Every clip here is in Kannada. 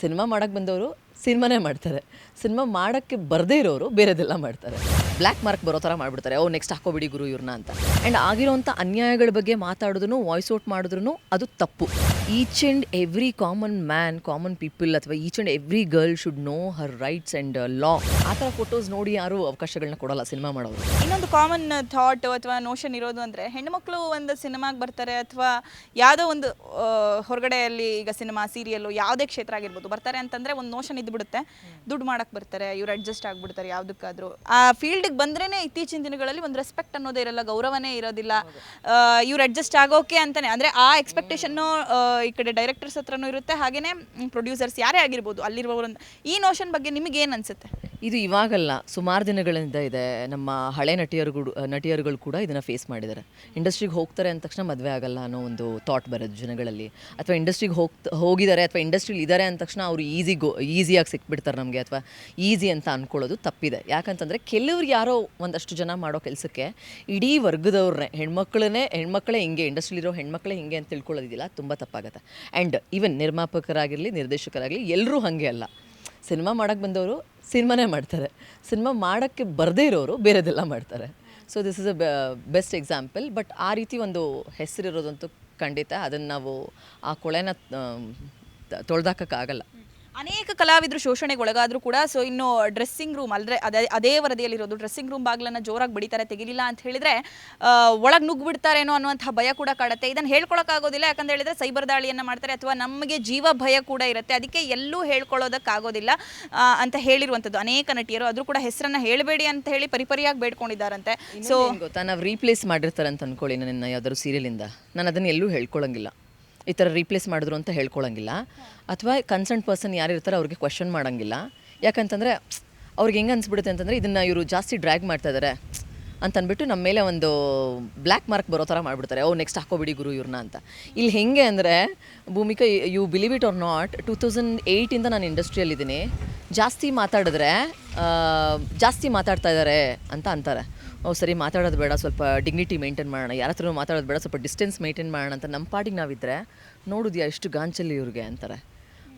ಸಿನಿಮಾ ಮಾಡೋಕ್ಕೆ ಬಂದವರು ಸಿನಿಮಾನೇ ಮಾಡ್ತಾರೆ. ಸಿನಿಮಾ ಮಾಡೋಕ್ಕೆ ಬರದೇ ಇರೋರು ಬೇರೆದೆಲ್ಲ ಮಾಡ್ತಾರೆ. ಬ್ಲ್ಯಾಕ್ ಮಾರ್ಕ್ ಬರೋ ಥರ ಮಾಡಿಬಿಡ್ತಾರೆ. ಓ ನೆಕ್ಸ್ಟ್ ಹಾಕೋಬಿಡಿ ಗುರು ಇವ್ರನ್ನ ಅಂತ. ಆ್ಯಂಡ್ ಆಗಿರೋಂಥ ಅನ್ಯಾಯಗಳ ಬಗ್ಗೆ ಮಾತಾಡಿದ್ರು ವಾಯ್ಸ್ ಔಟ್ ಮಾಡಿದ್ರು ಅದು ತಪ್ಪು. Each and every common man common people ಅಥವಾ each and every girl should know her rights and law ಆ ಥರ ಫೋಟೋಸ್ ನೋಡಿ ಯಾರು ಅವಕಾಶಗಳನ್ನ ಕೊಡಲ್ಲ ಸಿನಿಮಾ ಮಾಡೋರು. ಇನ್ನೊಂದು ಕಾಮನ್ ಥಾಟ್ ಅಥವಾ ನೋಷನ್ ಇರೋದು ಅಂದರೆ ಹೆಣ್ಮಕ್ಳು ಒಂದು ಸಿನಿಮಾಗೆ ಬರ್ತಾರೆ ಅಥವಾ ಯಾವುದೋ ಒಂದು ಹೊರಗಡೆಯಲ್ಲಿ ಈಗ ಸಿನಿಮಾ ಸೀರಿಯಲ್ಲು ಯಾವುದೇ ಕ್ಷೇತ್ರ ಆಗಿರ್ಬೋದು, ಬರ್ತಾರೆ ಅಂತಂದರೆ ಒಂದು ನೋಷನ್ ಇದ್ದುಬಿಡುತ್ತೆ ದುಡ್ಡು ಮಾಡೋಕ್ಕೆ ಬರ್ತಾರೆ, ಇವ್ರು ಅಡ್ಜಸ್ಟ್ ಆಗಿಬಿಡ್ತಾರೆ ಯಾವುದಕ್ಕಾದರೂ. ಆ ಫೀಲ್ಡಿಗೆ ಬಂದ್ರೇನೆ ಇತ್ತೀಚಿನ ದಿನಗಳಲ್ಲಿ ಒಂದು ರೆಸ್ಪೆಕ್ಟ್ ಅನ್ನೋದೇ ಇರಲ್ಲ, ಗೌರವನೇ ಇರೋದಿಲ್ಲ. ಇವ್ರು ಅಡ್ಜಸ್ಟ್ ಆಗೋಕೆ ಅಂತಾನೆ. ಅಂದ್ರೆ ಆ ಎಕ್ಸ್ಪೆಕ್ಟೇಷನ್ ಈ ಕಡೆ ಡೈರೆಕ್ಟರ್ಸ್ ಹತ್ರನೂ ಇರುತ್ತೆ. ಹಾಗೆಯೇ ಪ್ರೊಡ್ಯೂಸರ್ಸ್ ಯಾರೇ ಆಗಿರ್ಬೋದು ಅಲ್ಲಿರುವವರು ಈ ನೋಷನ್ ಬಗ್ಗೆ ನಿಮಗೆ ಏನು ಅನ್ಸುತ್ತೆ? ಇದು ಇವಾಗಲ್ಲ, ಸುಮಾರು ದಿನಗಳಿಂದ ಇದೆ. ನಮ್ಮ ಹಳೆ ನಟಿಯರುಗಳು ನಟಿಯರುಗಳು ಕೂಡ ಇದನ್ನ ಫೇಸ್ ಮಾಡಿದ್ದಾರೆ. ಇಂಡಸ್ಟ್ರಿಗೆ ಹೋಗ್ತಾರೆ ಅಂದ ತಕ್ಷಣ ಮದುವೆ ಆಗಲ್ಲ ಅನ್ನೋ ಒಂದು ಥಾಟ್ ಬರೋದು ಜನಗಳಲ್ಲಿ. ಅಥವಾ ಇಂಡಸ್ಟ್ರಿಗೆ ಹೋಗ್ತಾ ಹೋಗಿದ್ದಾರೆ, ಅಥವಾ ಇಂಡಸ್ಟ್ರಿಲಿ ಇದ್ದಾರೆ ಅಂದ ತಕ್ಷಣ ಅವರು ಈಸಿ ಗೋ ಈಸಿಯಾಗಿ ಸಿಕ್ಬಿಡ್ತಾರೆ ನಮಗೆ, ಅಥವಾ ಈಸಿ ಅಂತ ಅಂದ್ಕೊಳ್ಳೋದು ತಪ್ಪಿದೆ. ಯಾಕಂತಂದರೆ ಕೆಲವ್ರು ಯಾರೋ ಒಂದಷ್ಟು ಜನ ಮಾಡೋ ಕೆಲಸಕ್ಕೆ ಇಡೀ ವರ್ಗದವ್ರನ್ನೇ ಹೆಣ್ಮಕ್ಳನ್ನೇ, ಹೆಣ್ಮಕ್ಳೇ ಹಿಂಗೆ ಇಂಡಸ್ಟ್ರಿಲಿರೋ ಹೆಣ್ಮಕ್ಳೇ ಹಿಂಗೆ ಅಂತ ತಿಳ್ಕೊಳ್ಳೋದಿಲ್ಲ ತುಂಬ ತಪ್ಪಾಗುತ್ತೆ. ಆ್ಯಂಡ್ ಈವನ್ ನಿರ್ಮಾಪಕರಾಗಿರಲಿ, ನಿರ್ದೇಶಕರಾಗಲಿ ಎಲ್ಲರೂ ಹಾಗೆ ಅಲ್ಲ. ಸಿನಿಮಾ ಮಾಡೋಕ್ಕೆ ಬಂದವರು ಸಿನಿಮಾನೇ ಮಾಡ್ತಾರೆ. ಸಿನಿಮಾ ಮಾಡೋಕ್ಕೆ ಬರದೇ ಇರೋರು ಬೇರೆದೆಲ್ಲ ಮಾಡ್ತಾರೆ. So this is a best example but ಆ ರೀತಿ ಒಂದು ಹೆಸರಿರೋದಂತೂ ಖಂಡಿತ ಅದನ್ನು ನಾವು ಆ ಕೊಳೆನ ತೊಳೆದಾಕೋಕ್ಕಾಗಲ್ಲ. ಅನೇಕ ಕಲಾವಿದರು ಶೋಷಣೆಗೆ ಒಳಗಾದರೂ ಕೂಡ ಸೊ ಇನ್ನು ಡ್ರೆಸ್ಸಿಂಗ್ ರೂಮ್ ಅಲ್ಲದೆ ಅದೇ ಅದೇ ವರದಿಯಲ್ಲಿರೋದು ಡ್ರೆಸ್ಸಿಂಗ್ ರೂಮ್ ಬಾಗಿಲನ್ನು ಜೋರಾಗಿ ಬಡಿತಾರೆ ತೆಗಿಲಿಲ್ಲ ಅಂತ ಹೇಳಿದ್ರೆ ಒಳಗೆ ನುಗ್ಗಿಬಿಡ್ತಾರೇನೋ ಅನ್ನುವಂಥ ಭಯ ಕೂಡ ಕಾಡುತ್ತೆ. ಇದನ್ನು ಹೇಳ್ಕೊಳಕ್ಕಾಗೋದಿಲ್ಲ ಯಾಕಂತ ಹೇಳಿದ್ರೆ ಸೈಬರ್ ದಾಳಿಯನ್ನು ಮಾಡ್ತಾರೆ ಅಥವಾ ನಮಗೆ ಜೀವ ಭಯ ಕೂಡ ಇರುತ್ತೆ. ಅದಕ್ಕೆ ಎಲ್ಲೂ ಹೇಳ್ಕೊಳ್ಳೋದಕ್ಕಾಗೋದಿಲ್ಲ ಅಂತ ಹೇಳಿರುವಂಥದ್ದು ಅನೇಕ ನಟಿಯರು. ಅದ್ರೂ ಕೂಡ ಹೆಸರನ್ನ ಹೇಳಬೇಡಿ ಅಂತ ಹೇಳಿ ಪರಿಪರಿಯಾಗಿ ಬೇಡ್ಕೊಂಡಿದ್ದಾರಂತೆ. ಸೊ ಗೊತ್ತಾ? ನಾವು ರೀಪ್ಲೇಸ್ ಮಾಡಿರ್ತಾರೆ ಅಂತ ಅನ್ಕೊಳ್ಳಿ ನನ್ನ ಯಾವ್ದಾದ್ರು ಸೀರಿಯಲಿಂದ ನಾನು ಅದನ್ನು ಎಲ್ಲೂ ಹೇಳ್ಕೊಳಂಗಿಲ್ಲ. ಈ ಥರ ರೀಪ್ಲೇಸ್ ಮಾಡಿದ್ರು ಅಂತ ಹೇಳ್ಕೊಳಂಗಿಲ್ಲ. ಅಥವಾ ಕನ್ಸರ್ನ್ ಪರ್ಸನ್ ಯಾರು ಇರ್ತಾರೆ ಅವ್ರಿಗೆ ಕ್ವಶನ್ ಮಾಡೋಂಗಿಲ್ಲ. ಯಾಕಂತಂದರೆ, ಅವ್ರಿಗೆ ಹೆಂಗೆ ಅನಿಸ್ಬಿಡುತ್ತೆ ಅಂತಂದರೆ, ಇದನ್ನು ಇವರು ಜಾಸ್ತಿ ಡ್ರ್ಯಾಗ್ ಮಾಡ್ತಾ ಇದ್ದಾರೆ ಅಂತ ಅಂದ್ಬಿಟ್ಟು ನಮ್ಮ ಮೇಲೆ ಒಂದು ಬ್ಲ್ಯಾಕ್ ಮಾರ್ಕ್ ಬರೋ ಥರ ಮಾಡಿಬಿಡ್ತಾರೆ. ಓ ನೆಕ್ಸ್ಟ್ ಹಾಕೋಬಿಡಿ ಗುರು ಇವ್ರನ್ನ ಅಂತ. ಇಲ್ಲಿ ಹೆಂಗೆ ಅಂದರೆ, Bhoomika you believe it or not two thousand ಏಯ್ಟಿಂದ ನಾನು ಇಂಡಸ್ಟ್ರಿಯಲ್ಲಿದ್ದೀನಿ ಜಾಸ್ತಿ ಮಾತಾಡಿದ್ರೆ ಜಾಸ್ತಿ ಮಾತಾಡ್ತಾ ಇದ್ದಾರೆ ಅಂತ ಅಂತಾರೆ. ಸರಿ, ಮಾತಾಡೋದು ಬೇಡ, ಸ್ವಲ್ಪ ಡಿಗ್ನಿಟಿ ಮೇಂಟೈನ್ ಮಾಡೋಣ. ಯಾರ ಹತ್ರನೂ ಮಾತಾಡೋದು ಬೇಡ, ಸ್ವಲ್ಪ ಡಿಸ್ಟೆನ್ಸ್ ಮೇಂಟೈನ್ ಮಾಡೋಣ ಅಂತ ನಮ್ಮ ಪಾಡಿಗೆ ನಾವಿದ್ದರೆ ನೋಡಿದ್ಯಾ ಎಷ್ಟು ಗಾಂಚಲ್ಲಿ ಇವ್ರಿಗೆ ಅಂತಾರೆ.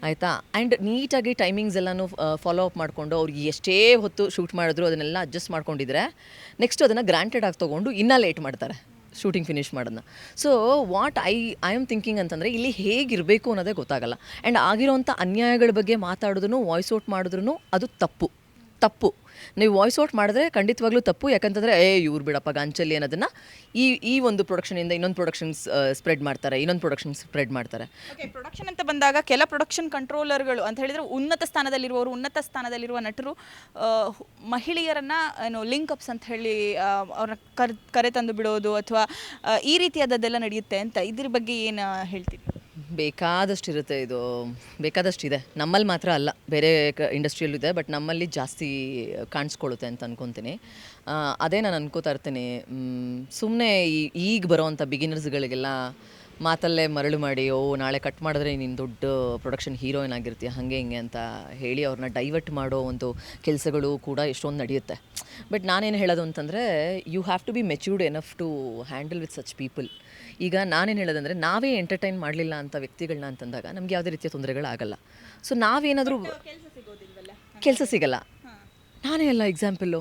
ಆಯಿತಾ? ಆ್ಯಂಡ್ ನೀಟಾಗಿ ಟೈಮಿಂಗ್ಸ್ ಎಲ್ಲಾನು ಫಾಲೋ ಅಪ್ ಮಾಡಿಕೊಂಡು ಅವ್ರಿಗೆ ಎಷ್ಟೇ ಹೊತ್ತು ಶೂಟ್ ಮಾಡಿದ್ರು ಅದನ್ನೆಲ್ಲ ಅಡ್ಜಸ್ಟ್ ಮಾಡ್ಕೊಂಡಿದ್ರೆ ನೆಕ್ಸ್ಟ್ ಅದನ್ನು ಗ್ರಾಂಟೆಡ್ ಆಗಿ ತೊಗೊಂಡು ಇನ್ನೂ ಲೇಟ್ ಮಾಡ್ತಾರೆ ಶೂಟಿಂಗ್ ಫಿನಿಷ್ ಮಾಡೋದನ್ನ so what I I am thinking ಅಂತಂದರೆ ಇಲ್ಲಿ ಹೇಗಿರಬೇಕು ಅನ್ನೋದೇ ಗೊತ್ತಾಗಲ್ಲ. ಆ್ಯಂಡ್ ಆಗಿರೋಂಥ ಅನ್ಯಾಯಗಳ ಬಗ್ಗೆ ಮಾತಾಡಿದ್ರು ವಾಯ್ಸ್ ಔಟ್ ಮಾಡಿದ್ರು ಅದು ತಪ್ಪು. ತಪ್ಪು. ನೀವು ವಾಯ್ಸ್ ಔಟ್ ಮಾಡಿದ್ರೆ ಖಂಡಿತವಾಗ್ಲೂ ತಪ್ಪು. ಯಾಕಂತಂದರೆ, ಏ, ಇವ್ರು ಬಿಡಪ್ಪ ಗಾಂಚಲ್ಲಿ ಅನ್ನೋದನ್ನು ಈ ಈ ಒಂದು ಪ್ರೊಡಕ್ಷನಿಂದ ಇನ್ನೊಂದು ಪ್ರೊಡಕ್ಷನ್ಸ್ ಸ್ಪ್ರೆಡ್ ಮಾಡ್ತಾರೆ. ಇನ್ನೊಂದು ಪ್ರೊಡಕ್ಷನ್ ಸ್ಪ್ರೆಡ್ ಮಾಡ್ತಾರೆ. ಪ್ರೊಡಕ್ಷನ್ ಅಂತ ಬಂದಾಗ ಕೆಲ ಪ್ರೊಡಕ್ಷನ್ ಕಂಟ್ರೋಲರ್ಗಳು ಅಂತ ಹೇಳಿದ್ರೆ ಉನ್ನತ ಸ್ಥಾನದಲ್ಲಿರುವವರು, ಉನ್ನತ ಸ್ಥಾನದಲ್ಲಿರುವ ನಟರು ಮಹಿಳೆಯರನ್ನು, ಏನು ಲಿಂಕ್ ಅಪ್ಸ್ ಅಂತ ಹೇಳಿ ಅವ್ರನ್ನ ಕರ್ ಕರೆ ತಂದು ಬಿಡೋದು ಅಥವಾ ಈ ರೀತಿಯಾದದ್ದೆಲ್ಲ ನಡೆಯುತ್ತೆ ಅಂತ ಇದ್ರ ಬಗ್ಗೆ ಏನು ಹೇಳ್ತೀರಿ? ಬೇಕಾದಷ್ಟು ಇರುತ್ತೆ ಇದು. ಬೇಕಾದಷ್ಟು ಇದೆ ನಮ್ಮಲ್ಲಿ ಮಾತ್ರ ಅಲ್ಲ. ಬೇರೆ ಕ ಇಂಡಸ್ಟ್ರಿಯಲ್ಲೂ ಇದೆ ಬಟ್ ನಮ್ಮಲ್ಲಿ ಜಾಸ್ತಿ ಕಾಣಿಸ್ಕೊಳ್ಳುತ್ತೆ ಅಂತ ಅನ್ಕೊತೀನಿ. ಅದೇ ನಾನು ಅನ್ಕೋತಾ ಇರ್ತೀನಿ. ಸುಮ್ಮನೆ ಈಗ ಬರೋವಂಥ ಬಿಗಿನರ್ಸ್ಗಳಿಗೆಲ್ಲ ಮಾತಲ್ಲೇ ಮರಳು ಮಾಡಿ, ಓ, ನಾಳೆ ಕಟ್ ಮಾಡಿದ್ರೆ ನೀನು ದೊಡ್ಡ ಪ್ರೊಡಕ್ಷನ್ ಹೀರೋಯಿನ್ ಆಗಿರ್ತೀಯ, ಹಾಗೆ ಹಿಂಗೆ ಅಂತ ಹೇಳಿ ಅವ್ರನ್ನ ಡೈವರ್ಟ್ ಮಾಡೋ ಒಂದು ಕೆಲಸಗಳು ಕೂಡ ಎಷ್ಟೊಂದು ನಡೆಯುತ್ತೆ. ಬಟ್ ನಾನೇನು ಹೇಳೋದು ಅಂತಂದರೆ you have to be matured enough to handle with such people ಈಗ ನಾನೇನು ಹೇಳೋದಂದರೆ ನಾವೇ ಎಂಟರ್ಟೈನ್ ಮಾಡಲಿಲ್ಲ ಅಂತ ವ್ಯಕ್ತಿಗಳನ್ನ ಅಂತಂದಾಗ ನಮಗೆ ಯಾವುದೇ ರೀತಿಯ ತೊಂದರೆಗಳಾಗಲ್ಲ. ಸೊ ನಾವೇನಾದರೂ ಕೆಲಸ ಸಿಗಲ್ಲ. ನಾನೇ ಅಲ್ಲ example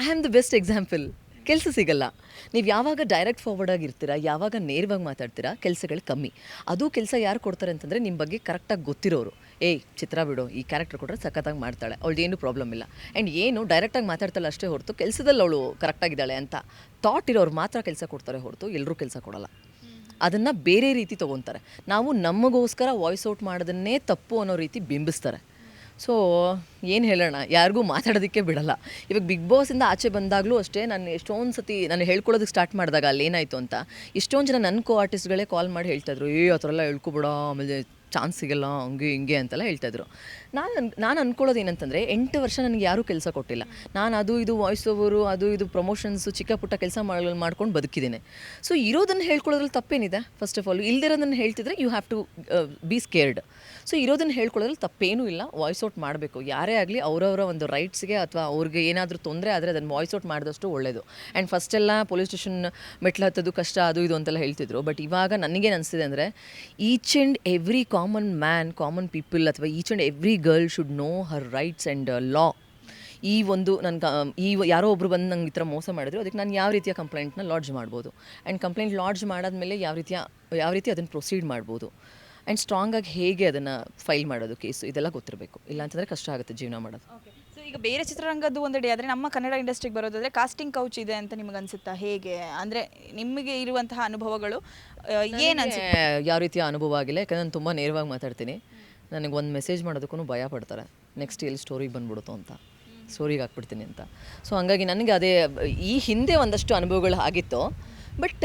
I am the best example ಕೆಲಸ ಸಿಗಲ್ಲ. ನೀವು ಯಾವಾಗ ಡೈರೆಕ್ಟ್ ಫಾರ್ವರ್ಡ್ ಆಗಿರ್ತೀರಾ, ಯಾವಾಗ ನೇರವಾಗಿ ಮಾತಾಡ್ತೀರಾ, ಕೆಲಸಗಳು ಕಮ್ಮಿ. ಅದು ಕೆಲಸ ಯಾರು ಕೊಡ್ತಾರೆ ಅಂತಂದರೆ ನಿಮ್ಮ ಬಗ್ಗೆ ಕರೆಕ್ಟಾಗಿ ಗೊತ್ತಿರೋರು. ಏಯ್, ಚಿತ್ರ ಬಿಡು, ಈ ಕ್ಯಾರೆಕ್ಟರ್ ಕೊಟ್ಟರೆ ಸಖತ್ತಾಗಿ ಮಾಡ್ತಾಳೆ ಅವಳು ಪ್ರಾಬ್ಲಮ್ ಇಲ್ಲ. ಆ್ಯಂಡ್ ಏನು ಡೈರೆಕ್ಟಾಗಿ ಮಾತಾಡ್ತಾಳೆ ಅಷ್ಟೇ ಹೊರತು ಕೆಲಸದಲ್ಲಿ ಅವಳು ಕರೆಕ್ಟಾಗಿದ್ದಾಳೆ ಅಂತ ಥಾಟ್ ಇರೋರು ಮಾತ್ರ ಕೆಲಸ ಕೊಡ್ತಾರೆ ಹೊರತು ಎಲ್ಲರೂ ಕೆಲಸ ಕೊಡಲ್ಲ. ಅದನ್ನು ಬೇರೆ ರೀತಿ ತೊಗೊತಾರೆ. ನಾವು ನಮಗೋಸ್ಕರ ವಾಯ್ಸ್ ಔಟ್ ಮಾಡೋದನ್ನೇ ತಪ್ಪು ಅನ್ನೋ ರೀತಿ ಬಿಂಬಿಸ್ತಾರೆ. ಸೊ ಏನು ಹೇಳೋಣ? ಯಾರಿಗೂ ಮಾತಾಡೋದಕ್ಕೆ ಬಿಡಲ್ಲ. ಇವಾಗ ಬಿಗ್ ಬಾಸಿಂದ ಆಚೆ ಬಂದಾಗಲೂ ಅಷ್ಟೇ ನಾನು ಎಷ್ಟೊಂದು ಸತಿ ನಾನು ಹೇಳ್ಕೊಳ್ಳೋದಕ್ಕೆ ಸ್ಟಾರ್ಟ್ ಮಾಡಿದಾಗ ಅಲ್ಲಿ ಏನಾಯಿತು ಅಂತ ಎಷ್ಟೊಂದು ಜನ ನನ್ನ ಕೋ ಆರ್ಟಿಸ್ಟ್ಗಳೇ ಕಾಲ್ ಮಾಡಿ ಹೇಳ್ತಾಯಿದ್ರು ಏ ಆ ಥರ ಎಲ್ಲ ಹೇಳ್ಕೊಬಿಡ, ಆಮೇಲೆ ಚಾನ್ಸ್ ಸಿಗಲ್ಲ ಹಂಗೆ ಹಿಂಗೆ ಅಂತೆಲ್ಲ ಹೇಳ್ತಾಯಿದ್ರು. ನಾನು ನಾನು ಅಂದ್ಕೊಳ್ಳೋದು ಏನಂತಂದರೆ ಎಂಟು ವರ್ಷ ನನಗೆ ಯಾರೂ ಕೆಲಸ ಕೊಟ್ಟಿಲ್ಲ. ನಾನು ಅದು ಇದು ವಾಯ್ಸ್ ಓವರು ಅದು ಇದು ಪ್ರಮೋಷನ್ಸು ಚಿಕ್ಕ ಪುಟ್ಟ ಕೆಲಸ ಮಾಡ್ಕೊಂಡು ಬದುಕಿದ್ದೇನೆ. ಸೊ ಇರೋದನ್ನು ಹೇಳ್ಕೊಳ್ಳೋದ್ರಲ್ಲಿ ತಪ್ಪೇನಿದೆ? ಫಸ್ಟ್ ಆಫ್ ಆಲ್ ಇಲ್ದಿರೋದನ್ನು ಹೇಳ್ತಿದ್ರೆ you have to be scared so ಇರೋದನ್ನು ಹೇಳ್ಕೊಳ್ಳೋದ್ರಲ್ಲಿ ತಪ್ಪೇನೂ ಇಲ್ಲ. ವಾಯ್ಸ್ ಔಟ್ ಮಾಡಬೇಕು. ಯಾರೇ ಆಗಲಿ ಅವರವರ ಒಂದು ರೈಟ್ಸ್ಗೆ ಅಥವಾ ಅವ್ರಿಗೆ ಏನಾದರೂ ತೊಂದರೆ ಆದರೆ ಅದನ್ನು ವಾಯ್ಸ್ ಔಟ್ ಮಾಡಿದಷ್ಟು ಒಳ್ಳೆಯದು ಆ್ಯಂಡ್ ಫಸ್ಟೆಲ್ಲ ಪೊಲೀಸ್ ಸ್ಟೇಷನ್ ಮೆಟ್ಲು ಹತ್ತೋದು ಕಷ್ಟ, ಅದು ಇದು ಅಂತೆಲ್ಲ ಹೇಳ್ತಿದ್ರು. ಬಟ್ ಇವಾಗ ನನಗೇನು ಅನಿಸ್ತಿದೆ ಅಂದರೆ each and every common man common people ಅಥವಾ each and every girl should know her rights and law ಈ ಒಂದು ನನ್ನ ಈ ಯಾರೋ ಒಬ್ರು ಬಂದು ನಂಗೆ ಈ ಥರ ಮೋಸ ಮಾಡಿದ್ರು, ಅದಕ್ಕೆ ನಾನು ಯಾವ ರೀತಿಯ ಕಂಪ್ಲೇಂಟ್ನ ಲಾಡ್ಜ್ ಮಾಡ್ಬೋದು. ಆ್ಯಂಡ್ ಕಂಪ್ಲೇಂಟ್ ಲಾಡ್ಜ್ ಮಾಡಾದಮೇಲೆ ಯಾವ ರೀತಿಯ, ಯಾವ ರೀತಿ ಅದನ್ನು ಪ್ರೊಸೀಡ್ ಮಾಡ್ಬೋದು. ಆ್ಯಂಡ್ ಸ್ಟ್ರಾಂಗಾಗಿ ಹೇಗೆ ಅದನ್ನು ಫೈಲ್ ಮಾಡೋದು ಕೇಸು ಇದೆಲ್ಲ ಗೊತ್ತಿರಬೇಕು. ಇಲ್ಲಾಂತಂದರೆ ಕಷ್ಟ ಆಗುತ್ತೆ ಜೀವನ ಮಾಡೋದು. ಈಗ ಬೇರೆ ಚಿತ್ರರಂಗದ್ದು ಒಂದೆಡೆ ಆದರೆ ನಮ್ಮ ಕನ್ನಡ ಇಂಡಸ್ಟ್ರಿಗೆ ಬರೋದಾದ್ರೆ ಕಾಸ್ಟಿಂಗ್ ಕೌಚ್ ಇದೆ ಅಂತ ನಿಮಗೆ ಅನ್ಸುತ್ತಾ? ಹೇಗೆ? ಅಂದರೆ ನಿಮಗೆ ಇರುವಂತಹ ಅನುಭವಗಳು ಏನು ಅನ್ಸುತ್ತೆ? ಯಾವ ರೀತಿಯ ಅನುಭವ ಆಗಿಲ್ಲ ಯಾಕಂದ್ರೆ ನಾನು ತುಂಬ ನೇರವಾಗಿ ಮಾತಾಡ್ತೀನಿ. ನನಗೆ ಒಂದು ಮೆಸೇಜ್ ಮಾಡೋದಕ್ಕೂ ಭಯ ಪಡ್ತಾರೆ. ನೆಕ್ಸ್ಟ್ ಎಲ್ಲಿ ಸ್ಟೋರಿಗೆ ಬಂದ್ಬಿಡುತ್ತೋ ಅಂತ. ಸ್ಟೋರಿಗೆ ಹಾಕ್ಬಿಡ್ತೀನಿ ಅಂತ. ಸೊ ಹಂಗಾಗಿ ನನಗೆ ಅದೇ ಈ ಹಿಂದೆ ಒಂದಷ್ಟು ಅನುಭವಗಳು ಆಗಿತ್ತು. ಬಟ್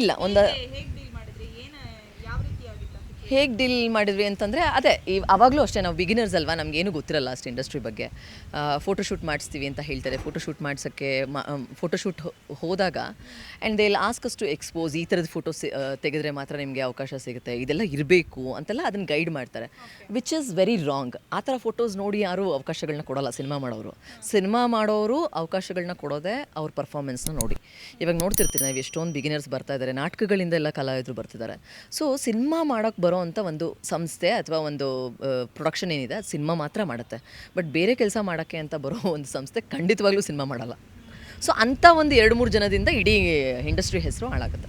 ಇಲ್ಲ ಒಂದು ಹೇಗೆ ಡೀಲ್ ಮಾಡಿದ್ರಿ ಏನು ಯಾವ ರೀತಿ ಆಗಿತ್ತು ಹೇಗೆ ಡೀಲ್ ಮಾಡಿದ್ವಿ ಅಂತಂದರೆ ಅದೇ ಈ ಅವಾಗಲೂ ಅಷ್ಟೇ ನಾವು ಬಿಗಿನರ್ಸ್ ಅಲ್ವಾ? ನಮಗೇನು ಗೊತ್ತಿರಲ್ಲ ಅಷ್ಟು ಇಂಡಸ್ಟ್ರಿ ಬಗ್ಗೆ. ಫೋಟೋಶೂಟ್ ಮಾಡಿಸ್ತೀವಿ ಅಂತ ಹೇಳ್ತಾರೆ. ಫೋಟೋಶೂಟ್ ಮಾಡಿಸೋಕ್ಕೆ ಫೋಟೋಶೂಟ್ ಹೋದಾಗ and they asks to expose ಈ ಥರದ ಫೋಟೋಸ್ ತೆಗೆದ್ರೆ ಮಾತ್ರ ನಿಮಗೆ ಅವಕಾಶ ಸಿಗುತ್ತೆ. ಇದೆಲ್ಲ ಇರಬೇಕು ಅಂತೆಲ್ಲ ಅದನ್ನು ಗೈಡ್ ಮಾಡ್ತಾರೆ. ವಿಚ್ ಈಸ್ ವೆರಿ ರಾಂಗ್ ಆ ಥರ ಫೋಟೋಸ್ ನೋಡಿ ಯಾರೂ ಅವಕಾಶಗಳನ್ನ ಕೊಡಲ್ಲ ಸಿನಿಮಾ ಮಾಡೋರು. ಸಿನಿಮಾ ಮಾಡೋರು ಅವಕಾಶಗಳನ್ನ ಕೊಡೋದೇ ಅವ್ರ ಪರ್ಫಾರ್ಮೆನ್ಸ್ನ ನೋಡಿ. ಇವಾಗ ನೋಡ್ತಿರ್ತೀವಿ ನಾವು ಎಷ್ಟೊಂದು ಬಿಗಿನರ್ಸ್ ಬರ್ತಾ ಇದ್ದಾರೆ ನಾಟಕಗಳಿಂದ ಎಲ್ಲ ಕಲಾವಿದರು ಬರ್ತಿದ್ದಾರೆ ಸೊ ಸಿನಿಮಾ ಮಾಡೋಕ್ಕೆ ಬರೋ ಅಂಥ ಒಂದು ಸಂಸ್ಥೆ ಅಥವಾ ಒಂದು ಪ್ರೊಡಕ್ಷನ್ ಏನಿದೆ, ಅದು ಸಿನಿಮಾ ಮಾತ್ರ ಮಾಡುತ್ತೆ. ಬಟ್ ಬೇರೆ ಕೆಲಸ ಮಾಡೋಕ್ಕೆ ಅಂತ ಬರೋ ಒಂದು ಸಂಸ್ಥೆ ಖಂಡಿತವಾಗ್ಲೂ ಸಿನಿಮಾ ಮಾಡಲ್ಲ. ಸೊ ಅಂಥ ಒಂದು ಎರಡು ಮೂರು ಜನದಿಂದ ಇಡೀ ಇಂಡಸ್ಟ್ರಿ ಹೆಸರು ಹಾಳಾಗುತ್ತೆ.